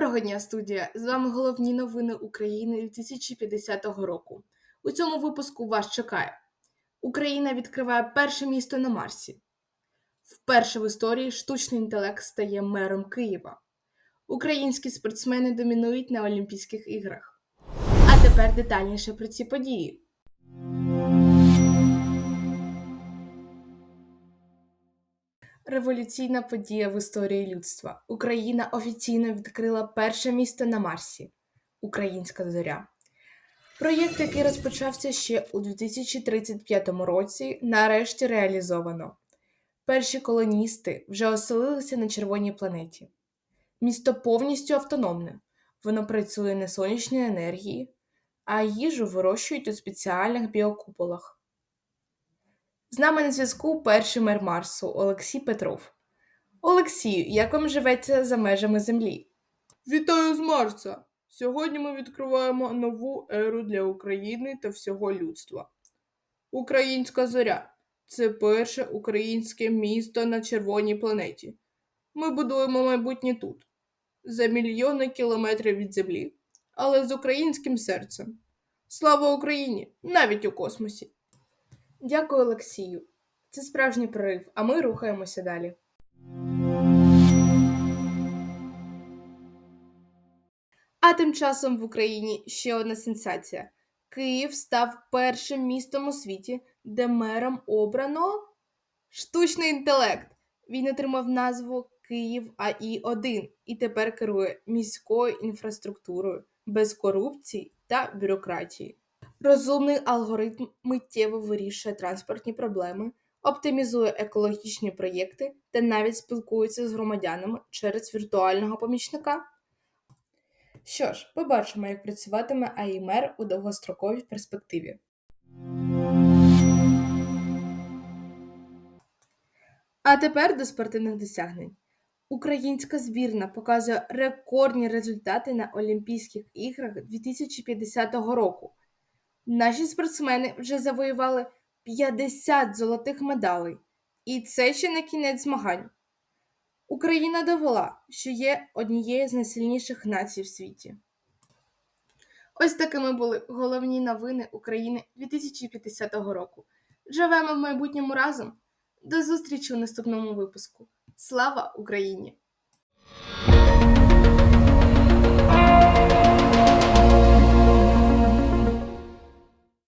Доброго дня, студія! З вами головні новини України 2050 року. У цьому випуску вас чекає: Україна відкриває перше місто на Марсі. Вперше в історії штучний інтелект стає мером Києва. Українські спортсмени домінують на Олімпійських іграх. А тепер детальніше про ці події. Революційна подія в історії людства. Україна офіційно відкрила перше місто на Марсі Українська зоря. Проєкт, який розпочався ще у 2035 році, нарешті реалізовано. Перші колоністи вже оселилися на червоній планеті. Місто повністю автономне. Воно працює на сонячній енергії, а їжу вирощують у спеціальних біокуполах. З нами на зв'язку перший мер Марсу Олексій Петров. Олексію, як вам живеться за межами Землі? Вітаю з Марса! Сьогодні ми відкриваємо нову еру для України та всього людства. Українська зоря це перше українське місто на червоній планеті. Ми будуємо майбутнє тут, за мільйони кілометрів від землі, але з українським серцем. Слава Україні! Навіть у космосі! Дякую, Олексію. Це справжній прорив, а ми рухаємося далі. А тим часом в Україні ще одна сенсація: Київ став першим містом у світі, де мером обрано штучний інтелект. Він отримав назву Київ АІ 1 і тепер керує міською інфраструктурою без корупції та бюрократії. Розумний алгоритм миттєво вирішує транспортні проблеми, оптимізує екологічні проєкти та навіть спілкується з громадянами через віртуального помічника. Що ж, побачимо, як працюватиме АІМЕР у довгостроковій перспективі. А тепер до спортивних досягнень. Українська збірна показує рекордні результати на Олімпійських іграх 2050 року. Наші спортсмени вже завоювали 50 золотих медалей. І це ще не кінець змагань. Україна довела, що є однією з найсильніших націй в світі. Ось такими були головні новини України 2050 року. Живемо в майбутньому разом. До зустрічі у наступному випуску. Слава Україні!